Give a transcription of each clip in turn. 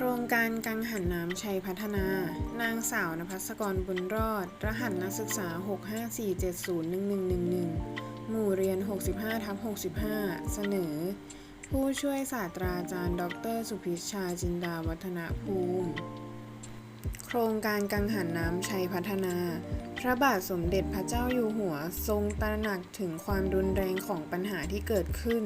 โครงการกังหันน้ำชัยพัฒนา นางสาวนภัสกรบุญรอด รหัสนักศึกษา 654701111 หมู่เรียน 65ทับ65 เสนอ ผู้ช่วยศาสตราจารย์ ดร สุพิชชาจินดาวัฒนภูมิ โครงการกังหันน้ำชัยพัฒนา พระบาทสมเด็จพระเจ้าอยู่หัวทรงตระหนักถึงความรุนแรงของปัญหาที่เกิดขึ้น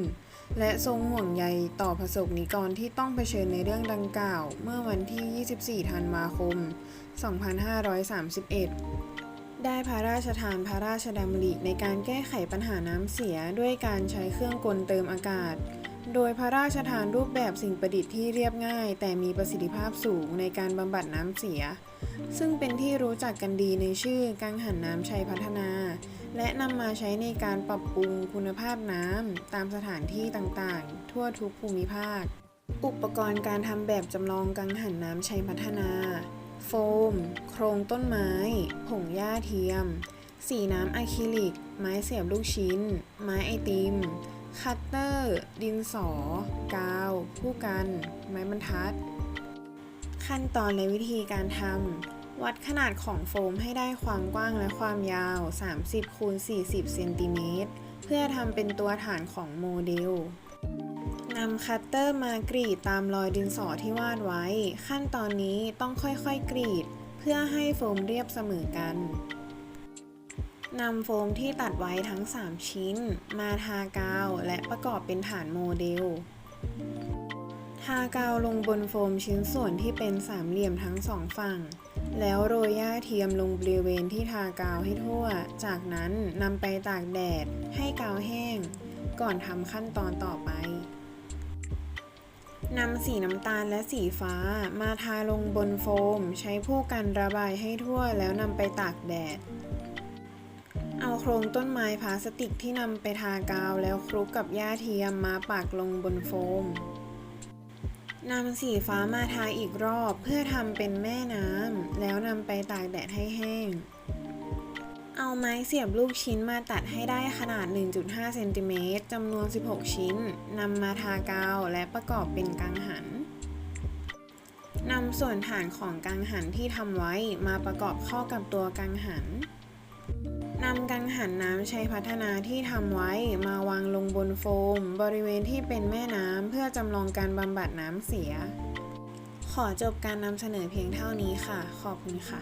และทรงห่วงใยต่อประสบนิกรที่ต้องเผชิญในเรื่องดังกล่าว เมื่อวันที่ 24 ธันวาคม 2531 ได้พระราชทานพระราชดำริในการแก้ไขปัญหาน้ำเสียด้วยการใช้เครื่องกลเติมอากาศ โดยพระราชทานรูปแบบสิ่งประดิษฐ์ที่เรียบง่าย แต่มีประสิทธิภาพสูงในการบำบัดน้ำเสีย ซึ่งเป็นที่รู้จักกันดีในชื่อกังหันน้ำชัยพัฒนา และนำมาใช้ในการปรับปรุงคุณภาพน้ำตามสถานที่ต่างๆ ทั่วทุกภูมิภาค อุปกรณ์การทำแบบจำลองกังหันน้ำชัยพัฒนา โฟม โครงต้นไม้ ผงหญ้าเทียม สีน้ำอะคริลิก ไม้เสียบลูกชิ้น ไม้ไอติม คัตเตอร์ ดินสอ กาว ผู้กัน ไม้บรรทัด ขั้นตอนและวิธีการทำวัดขนาดของโฟมให้ได้ความกว้างและความยาว 30คูณ40เซนติเมตรเพื่อทำเป็นตัวฐานของโมเดลนำคัตเตอร์มากรีดตามรอยดินสอที่วาดไว้ ขั้นตอนนี้ต้องค่อยๆกรีด เพื่อให้โฟมเรียบเสมอกัน นำโฟมที่ตัดไว้ทั้ง 3 ชิ้น มาทากาวและประกอบเป็นฐานโมเดล ทากาวลงบนโฟมชิ้นส่วนที่เป็นสามเหลี่ยมทั้งสองฝั่ง แล้วโรยหญ้าเทียมลงบริเวณที่ทากาวให้ทั่ว จากนั้นนำไปตากแดด ให้กาวแห้ง ก่อนทำขั้นตอนต่อไปนำสีน้ำตาลและสีฟ้ามาทาลงบนโฟม ใช้ผู้กันระบายให้ทั่วแล้วนำไปตากแดด เอาโครงต้นไม้พลาสติกที่นำไปทากาวแล้วคลุกกับหญ้าเทียมมาปักลงบนโฟมนำสีฟ้ามาทาอีกรอบเพื่อทำเป็นแม่น้ำแล้วนำไปตากแดดให้แห้ง เอาไม้เสียบลูกชิ้นมาตัดให้ได้ขนาด 1.5 เซนติเมตรจำนวน 16 ชิ้นนำมาทากาวและประกอบเป็นกังหันนำส่วนฐานของกังหันที่ทำไว้มาประกอบเข้ากับตัวกังหัน นำกังหันน้ำชัยพัฒนาที่ทำไว้มาวางลงบนโฟม บริเวณที่เป็นแม่น้ำเพื่อจำลองการบำบัดน้ำเสีย ขอจบการนำเสนอเพียงเท่านี้ค่ะ ขอบคุณค่ะ